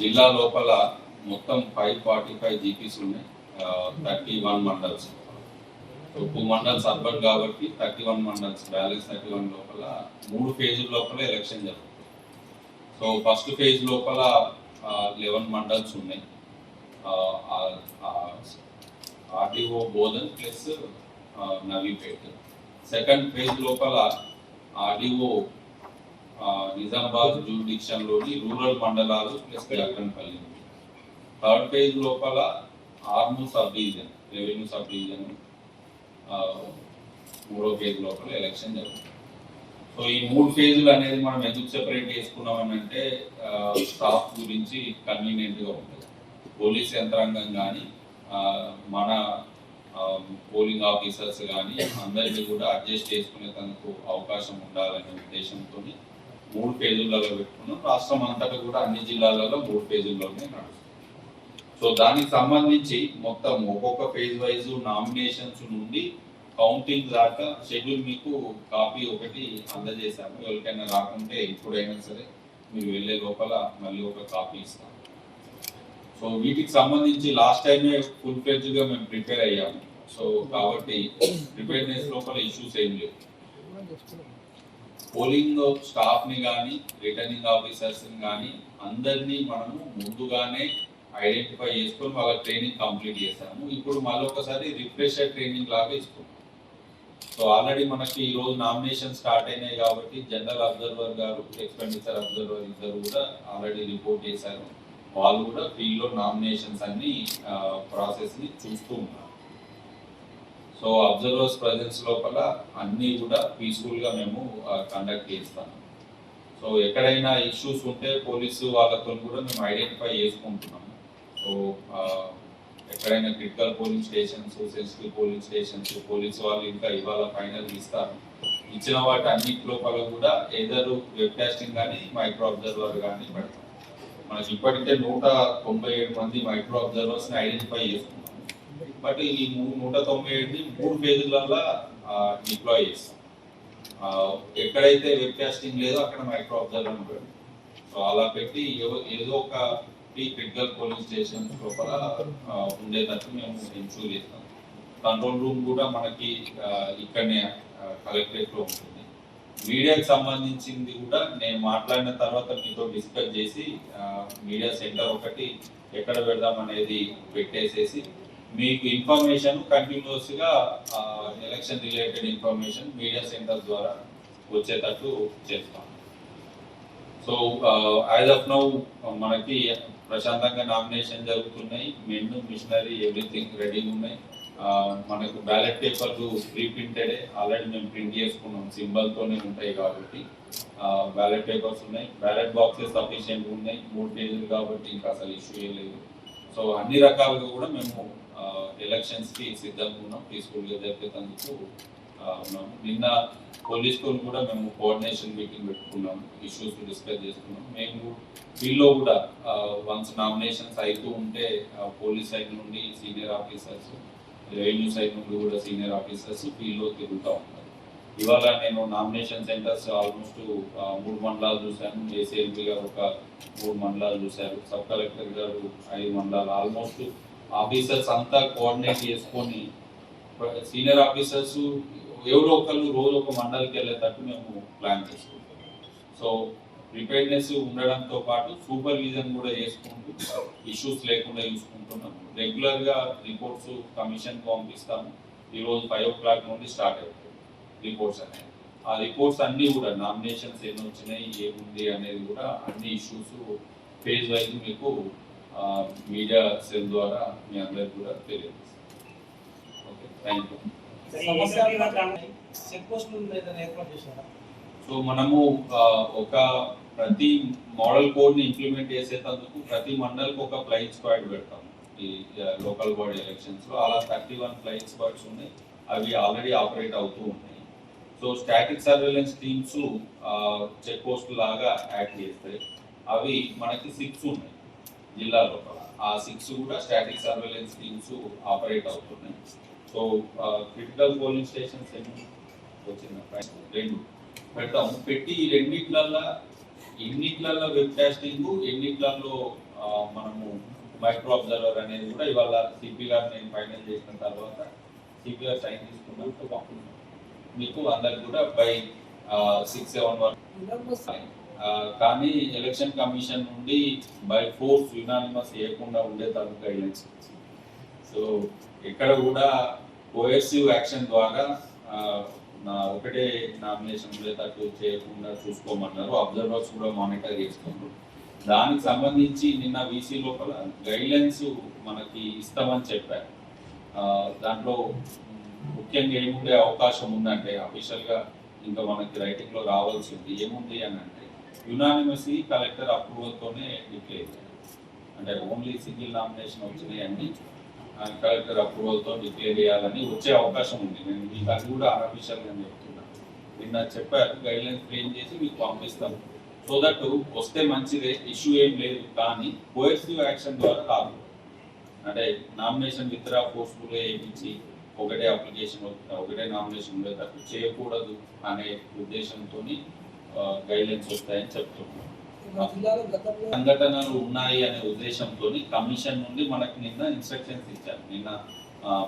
జిల్లా లోపల మొత్తం ఫైవ్ ఫార్టీ ఫైవ్ జీపీస్ ఉన్నాయి. Thirty one mandals. Two mandals urban కాబట్టి thirty one mandals balance thirty one లోపల మూడు ఫేజ్ లోపల ఎలక్షన్ జరుగుతుంది. సో ఫస్ట్ ఫేజ్ లోపల లెవెన్ మండల్స్ ఉన్నాయి. RDO Bodhan plus Navipet second phase లోపల ఆర్డీఓ నిజామాబాద్ జూడిక్షన్లోని రూరల్ మండలాలు ప్లస్ జగన్పల్లి థర్డ్ ఫేజ్ లోపల Armur sub division revenue sub division మూడో ఫేజ్ లోపల ఎలక్షన్ జరుగుతుంది. సో ఈ మూడు ఫేజులు అనేది మనం ఎందుకు సెపరేట్ చేసుకున్నామని అంటే స్టాఫ్ గురించి కన్వీనియంట్గా ఉంటుంది. పోలీస్ యంత్రాంగం కానీ మన పోలింగ్ ఆఫీసర్స్ కానీ అందరినీ కూడా అడ్జస్ట్ చేసుకునేందుకు అవకాశం ఉండాలనే ఉద్దేశంతో మూడు ఫేజులలో పెట్టుకున్నాం. రాష్ట్రం అంతటా కూడా అన్ని జిల్లాలలో మూడు ఫేజుల్లోనే నడుస్తుంది. సో దానికి సంబంధించి మొత్తం ఒక్కొక్క ఫేజ్ వైజ్ నామినేషన్స్ నుండి కౌంటింగ్ దాకా షెడ్యూల్ మీకు కాపీ ఒకటి అందజేశాము. ఎవరికైనా రాకుంటే ఎప్పుడైనా సరే మీరు వెళ్ళే లోపల మళ్ళీ ఒక కాపీ ఇస్తాం. సో వీటికి సంబంధించి లాస్ట్ టైమే ఫుల్ ఫ్లెడ్జ్గా మేము ప్రిపేర్ అయ్యాము. సో కాబట్టి ప్రిపేర్నెస్ లోపల ఇష్యూస్ ఏం లేవు. పోలింగ్ స్టాఫ్ని కానీ రిటర్నింగ్ ఆఫీసర్స్ని కానీ అందరినీ మనము ముందుగానే ఐడెంటిఫై చేసుకొని వాళ్ళ ట్రైనింగ్ కంప్లీట్ చేశాము. ఇప్పుడు మళ్ళీ ఒకసారి రిఫ్రెషర్ ట్రైనింగ్ లాగా ఇస్తున్నాం. సో ఆల్రెడీ మనకి ఈ రోజు నామినేషన్ స్టార్ట్ అయినాయి కాబట్టి జనరల్ అబ్జర్వర్ గారు ఎక్స్పెండిచర్ అబ్జర్వర్ ఇద్దరు కూడా ఆల్రెడీ రిపోర్ట్ చేశారు. వాళ్ళు కూడా ఫీల్డ్లో నామినేషన్స్ అన్ని ప్రాసెస్ని చూస్తూ ఉన్నారు. సో అబ్జర్వర్స్ ప్రజెన్స్ లోపల అన్నీ కూడా పీస్ఫుల్గా మేము కండక్ట్ చేస్తాము. సో ఎక్కడైనా ఇష్యూస్ ఉంటే పోలీసు వాళ్ళతో కూడా మేము ఐడెంటిఫై చేసుకుంటున్నాము. సో ఎక్కడైనా critical polling stations sensitive polling stations police వాళ్ళు ఇంకా ఇవాళ ఫైనల్ ఇస్తారు. ఇచ్చిన వాటి అన్నిటి లోపల కూడా ఏదరు వెబ్ కాస్టింగ్ కానీ మైక్రో అబ్జర్వర్ కానీ పెడతాం మనకి ఇప్పటికే నూట తొంభై ఏడు మంది మైక్రో అబ్జర్వర్స్ని ఐడెంటిఫై చేస్తాం బట్ ఈ నూట తొంభై ఏడుని మూడు ఫేజులలో డిప్లాయ్ చేస్తాం. ఎక్కడైతే వెబ్ కాస్టింగ్ లేదో అక్కడ మైక్రో అబ్జర్వర్ పెడతాం సో అలా పెట్టి ఏదో- ఒక క్రిటికల్ పోలింగ్ స్టేషన్ లోపల ఉండేటట్టు మేము ఇన్షూర్ చేస్తాం. కంట్రోల్ రూమ్ కూడా మనకి ఇక్కడనే కలెక్టరేట్లో ఉంటుంది. మీడియాకి సంబంధించింది కూడా నేను మాట్లాడిన తర్వాత మీతో డిస్కస్ చేసి మీడియా సెంటర్ ఒకటి ఎక్కడ పెడదాం అనేది పెట్టేసేసి మీకు ఇన్ఫర్మేషన్ కంటిన్యూస్గా election related information media centre ద్వారా వచ్చేటట్టు చేస్తాం. సో యాజ్ ఆఫ్ నౌ మనకి ప్రశాంతంగా నామినేషన్ జరుగుతున్నాయి. మెను మిషనరీ ఎవ్రీథింగ్ రెడీ ఉన్నాయి. మనకు బ్యాలెట్ పేపర్లు ప్రీ ప్రింటెడ్ ఆల్రెడీ మేము ప్రింట్ చేసుకున్నాం. సింబల్ తోనే ఉంటాయి కాబట్టి బ్యాలెట్ పేపర్స్ ఉన్నాయి. బ్యాలెట్ బాక్సెస్ సఫిషియెంట్ ఉన్నాయి. మూడు పేజీలు కాబట్టి ఇంకా అసలు ఇష్యూ లేదు. సో అన్ని రకాలుగా కూడా మేము ఎలక్షన్స్కి సిద్ధంగా ఉన్నాం. పీస్ఫుల్గా జరిపేందుకు ఉన్నాము. నిన్న పోలీస్తో కూడా మేము కోఆర్డినేషన్ మీటింగ్ పెట్టుకున్నాం ఇష్యూస్ డిస్కస్ చేసుకున్నాం. మేము వీళ్ళు కూడా వన్స్ నామినేషన్స్ అవుతూ ఉంటే పోలీస్ సైడ్ నుండి సీనియర్ ఆఫీసర్స్ రెవెన్యూ సైడ్ నుండి కూడా సీనియర్ ఆఫీసర్స్ ఫీల్డ్లో తిరుగుతూ ఉంటారు ఇవాళ నేను నామినేషన్ సెంటర్స్ ఆల్మోస్ట్ మూడు మండలాలు చూశాను. ఏసీఎల్పీ గారు ఒక మూడు మండలాలు చూశారు. సబ్ కలెక్టర్ గారు ఐదు మండలాలు. ఆల్మోస్ట్ ఆఫీసర్స్ అంతా కోఆర్డినేట్ చేసుకొని సీనియర్ ఆఫీసర్స్ ఎవరో ఒకళ్ళు రోజు ఒక మండలికి వెళ్ళేటట్టు మేము ప్లాన్ చేసుకుంటాం సో ప్రిపేర్నెస్ ఉండడంతో పాటు సూపర్విజన్ కూడా చేసుకుంటూ ఇష్యూస్ లేకుండా చూసుకుంటున్నాం. రెగ్యులర్గా రిపోర్ట్స్ కమిషన్ పంపిస్తాము. ఈరోజు ఫైవ్ ఓ క్లాక్ నుండి స్టార్ట్ అవుతాయి రిపోర్ట్స్ అనేవి. ఆ రిపోర్ట్స్ అన్నీ కూడా నామినేషన్స్ ఎన్ని వచ్చినాయి ఏముంది అనేది కూడా అన్ని ఇష్యూస్ ఫేజ్ వైజ్ మీకు మీడియా సెల్ ద్వారా మీ అందరికి కూడా తెలియజేస్తాం. ఓకే థ్యాంక్ యూ చెక్ పోస్టులు ఏదైనా ఏర్పాటు చేశారా? సో మనము ఒక ప్రతి మోడల్ కోడ్ని ఇంప్లిమెంట్ చేసేటందుకు ప్రతి మండల్కి ఒక ఫ్లైట్ స్క్వాడ్ పెడతాం. ఈ లోకల్ బాడీ ఎలక్షన్స్లో అలా థర్టీ వన్ ఫ్లైట్ స్క్వాడ్స్ ఉన్నాయి. అవి ఆల్రెడీ ఆపరేట్ అవుతూ ఉన్నాయి. So static surveillance teams check post లాగా యాక్ట్ చేస్తాయి అవి మనకి సిక్స్ ఉన్నాయి. జిల్లా లోపల ఆ సిక్స్ కూడా స్టాటిక్ సర్వేలెన్స్ టీమ్స్ ఆపరేట్ అవుతున్నాయి. సో క్రిటికల్ పోలింగ్ స్టేషన్స్ ఎన్ని? వచ్చింది? రెండు. పెడతాం పెట్టి ఈ రెండిట్లల్లో ఎన్నిట్లలో వెబ్ కాస్టింగ్ ఎన్నిట్లలో మనము మైక్రో అబ్జర్వర్ అనేది కూడా ఇవాళ సిపి గారు నేను ఫైనల్ చేసిన తర్వాత సిపి గారు సైన్ తీసుకున్నాను మీకు అందరికి కూడా బై సిక్స్ సెవెన్ వరకు కానీ ఎలక్షన్ కమిషన్ నుండి బై ఫోర్స్ యునానిమస్ చేయకుండా ఉండే తాలూకా గైడ్లైన్స్ సో ఇక్కడ కూడా కోఎసివ్ యాక్షన్ ద్వారా నా ఒకటే నామినేషన్ ఉండేటట్టు చేయకుండా చూసుకోమన్నారు. అబ్జర్వర్స్ కూడా మానిటర్ చేస్తున్నారు. దానికి సంబంధించి నిన్న వీసీ లోపల గైడ్లైన్స్ మనకి ఇస్తామని చెప్పారు. దాంట్లో ముఖ్యంగా ఏముండే అవకాశం ఉందంటే అఫీషియల్గా ఇంకా మనకి రైటింగ్లో రావాల్సి ఉంది ఏముంది అని అంటే యునానిమసీ కలెక్టర్ అప్రూవల్తోనే డిక్లేర్ చేయాలి అంటే ఓన్లీ సింగిల్ నామినేషన్ వచ్చినాయి అన్ని కలెక్టర్ అప్రూవల్తో డిక్లేర్ చేయాలని వచ్చే అవకాశం ఉంది. నేను మీకు అది కూడా అన్అఫీషియల్ చెప్తున్నా. నిన్న చెప్పారు గైడ్లైన్స్ ఫ్రేమ్ చేసి మీకు పంపిస్తాం. సో దట్ వస్తే మంచిదే ఇష్యూ ఏం లేదు. కానీ కోఎసివ్ యాక్షన్ ద్వారా రాదు. అంటే నామినేషన్ విత్డ్రా ఫోర్స్ఫుల్ వేయించి ఒకటే అప్లికేషన్ ఒకటే నామినేషన్ ఉండేటట్టు చేయకూడదు అనే ఉద్దేశంతో గైడ్ లైన్స్ వస్తాయని గతంలో సంఘటనలు ఉన్నాయి అనే ఉద్దేశంతో కమిషన్ నుండి మనకు నిన్న ఇన్స్ట్రక్షన్స్ ఇచ్చారు. నిన్న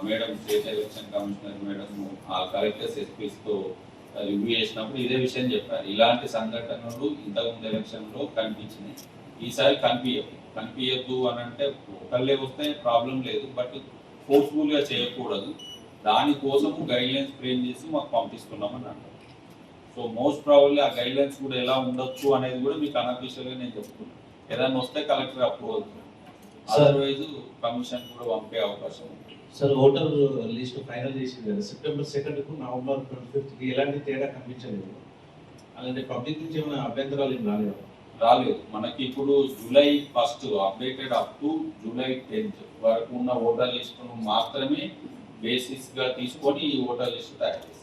madam state election commissioner madam ఆ కలెక్టర్స్ ఎస్పీస్తో రివ్యూ చేసినప్పుడు ఇదే విషయం చెప్పారు. ఇలాంటి సంఘటనలు ఇంతకుముందు ఎలక్షన్లో కనిపించినాయి. ఈసారి కనిపించదు కనిపించద్దు అని అంటే ఒకళ్ళే వస్తే ప్రాబ్లం లేదు. బట్ ఫోర్స్ఫుల్గా చేయకూడదు. దానికోసము గైడ్ లైన్స్ ఫ్రేమ్ చేసి మాకు పంపిస్తున్నామని అంటారు సో మోస్ట్ ప్రాబబ్లీ ఆ గైడ్ లైన్స్ కూడా ఎలా ఉండొచ్చు అనేది కూడా మీకు అనఫీషియల్గా నేను చెప్తున్నాను ఏదైనా వస్తే కలెక్టర్ అప్రూవల్. అదర్వైజ్ కమిషన్ కూడా పంపే అవకాశం ఉంది సార్ ఓటర్ లిస్ట్ ఫైనల్ చేసింది కదా. సెప్టెంబర్ సెకండ్కు నవంబర్ ట్వంటీ ఫిఫ్త్కి ఎలాంటి తేడా కనిపించలేదు. అలాంటి పబ్లిక్ నుంచి ఏమైనా అభ్యంతరాలు ఏం రాలేదు? రాలేదు. మనకి ఇప్పుడు July first updated up to July tenth వరకు ఉన్న ఓటర్ లిస్ట్ మాత్రమే బేసిస్గా తీసుకొని ఈ ఓటర్ లిస్ట్ తయారు.